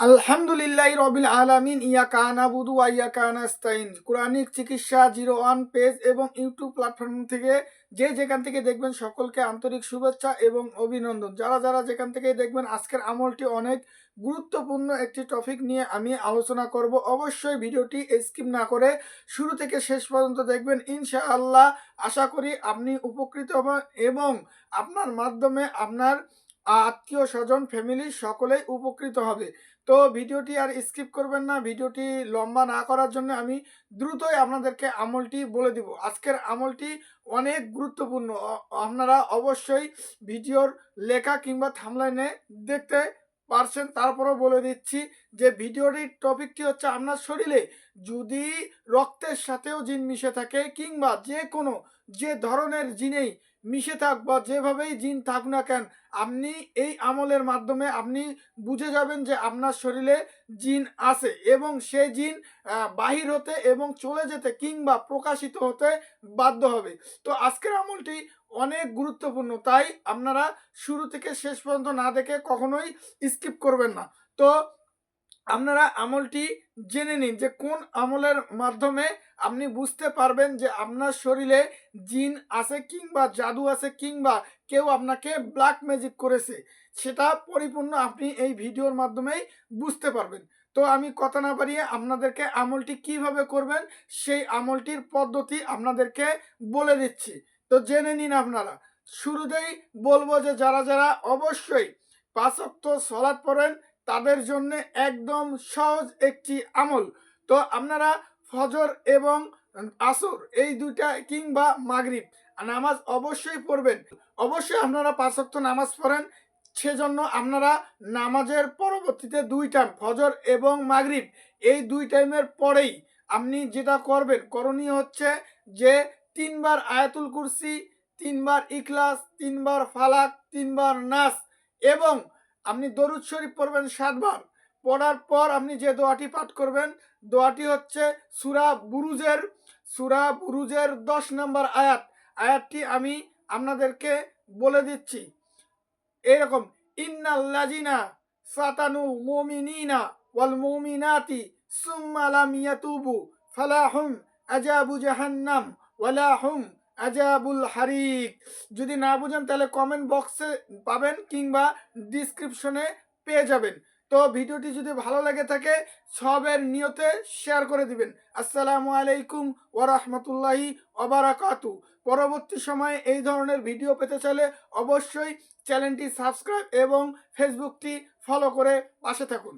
আলহামদুলিল্লাহ রবিল আলামিন ইয়া কানা বুদু ইয়া কানা স্তাইন কোরআনিক চিকিৎসা জিরো ওয়ান পেজ এবং ইউটিউব প্ল্যাটফর্ম থেকে যে যেখান থেকে দেখবেন সকলকে আন্তরিক শুভেচ্ছা এবং অভিনন্দন। যারা যারা যেখান থেকে দেখবেন, আজকের আমলটি অনেক গুরুত্বপূর্ণ একটি টপিক নিয়ে আমি আলোচনা করব। অবশ্যই ভিডিওটি স্কিপ না করে শুরু থেকে শেষ পর্যন্ত দেখবেন, ইনশাআল্লাহ। আশা করি আপনি উপকৃত হবেন এবং আপনার মাধ্যমে আপনার আত্মীয় স্বজন ফ্যামিলি সকলেই উপকৃত হবে। তো ভিডিওটি আর স্কিপ করবেন না। ভিডিওটি লম্বা না করার জন্য আমি দ্রুতই আপনাদেরকে আমলটি বলে দিব। আজকের আমলটি অনেক গুরুত্বপূর্ণ। আপনারা অবশ্যই ভিডিওর লেখা কিংবা থামলাইনে দেখতে পারছেন। তারপরও বলে দিচ্ছি যে ভিডিওটির টপিকটি হচ্ছে আপনার শরীরে। যদি রক্তের সাথেও জিন মিশে থাকে কিংবা যে কোনো যে ধরনের জিনেই মিশে থাক বা যেভাবেই জিন থাক না কেন, আপনি এই আমলের মাধ্যমে আপনি বুঝে যাবেন যে আপনার শরীরে জিন আছে এবং সে জিন বাহির হতে এবং চলে যেতে কিংবা প্রকাশিত হতে বাধ্য হবে। তো আজকের আমলটি অনেক গুরুত্বপূর্ণ, তাই আপনারা শুরু থেকে শেষ পর্যন্ত না দেখে কখনোই স্কিপ করবেন না। তো আপনারা আমলটি জেনে নিন যে কোন আমলের মাধ্যমে আপনি বুঝতে পারবেন যে আপনার শরীরে জিন আছে কিংবা জাদু আছে কিংবা কেউ আপনাকে ব্ল্যাক ম্যাজিক করেছে। সেটা পরিপূর্ণ আপনি এই ভিডিওর মাধ্যমেই বুঝতে পারবেন। তো আমি কথা না বাড়িয়ে আপনাদেরকে আমলটি কীভাবে করবেন, সেই আমলটির পদ্ধতি আপনাদেরকে বলে দিচ্ছি। তো জেনে নিন আপনারা। শুরুতেই বলব যে যারা যারা অবশ্যই পাঁচক্ত সলাৎ পড়েন তাদের জন্য একদম সহজ একটি আমল। তো আপনারা ফজর এবং আসর এই দুইটা কিংবা মাগরিব নামাজ অবশ্যই পড়বেন। অবশ্যই আপনারা পাঁচক্ত নামাজ পড়েন। সেজন্য আপনারা নামাজের পরবর্তীতে দুই টাইম ফজর এবং মাগরিব, এই দুই টাইমের পরেই আপনি যেটা করবেন, করণীয় হচ্ছে যে তিনবার আয়াতুল কুরসি, তিনবার ইখলাস, তিনবার ফালাক, তিনবার নাস এবং আপনি দরুদ শরীফ পড়বেন সাতবার। পড়ার পর আপনি যে দোয়াটি পাঠ করবেন, দোয়াটি হচ্ছে সুরা বুরুজের সুরা বুরুজের দশ নম্বর আয়াত। আয়াতটি আমি আপনাদেরকে বলে দিচ্ছি। এরকম ইন্নাল্লাজিনা সাতানু মুমিনিনা ওয়াল মুমিনাতি সুম্মা লাম ইয়াতুবু ফালাহুম আজাবু জাহান্নাম ওয়ালা হুম আজাবুল হারিক। যদি না বুঝেন, তাহলে কমেন্ট বক্সে পাবেন কিংবা ডিসক্রিপশনে পেয়ে যাবেন। তো ভিডিওটি যদি ভালো লাগে থাকে, সবের নিয়তে শেয়ার করে দিবেন। আসসালামু আলাইকুম ওরহমতুল্লাহি অবারাকাতু পরবর্তী সময়ে এই ধরনের ভিডিও পেতে চাইলে অবশ্যই চ্যানেলটি সাবস্ক্রাইব এবং ফেসবুকটি ফলো করে পাশে থাকুন।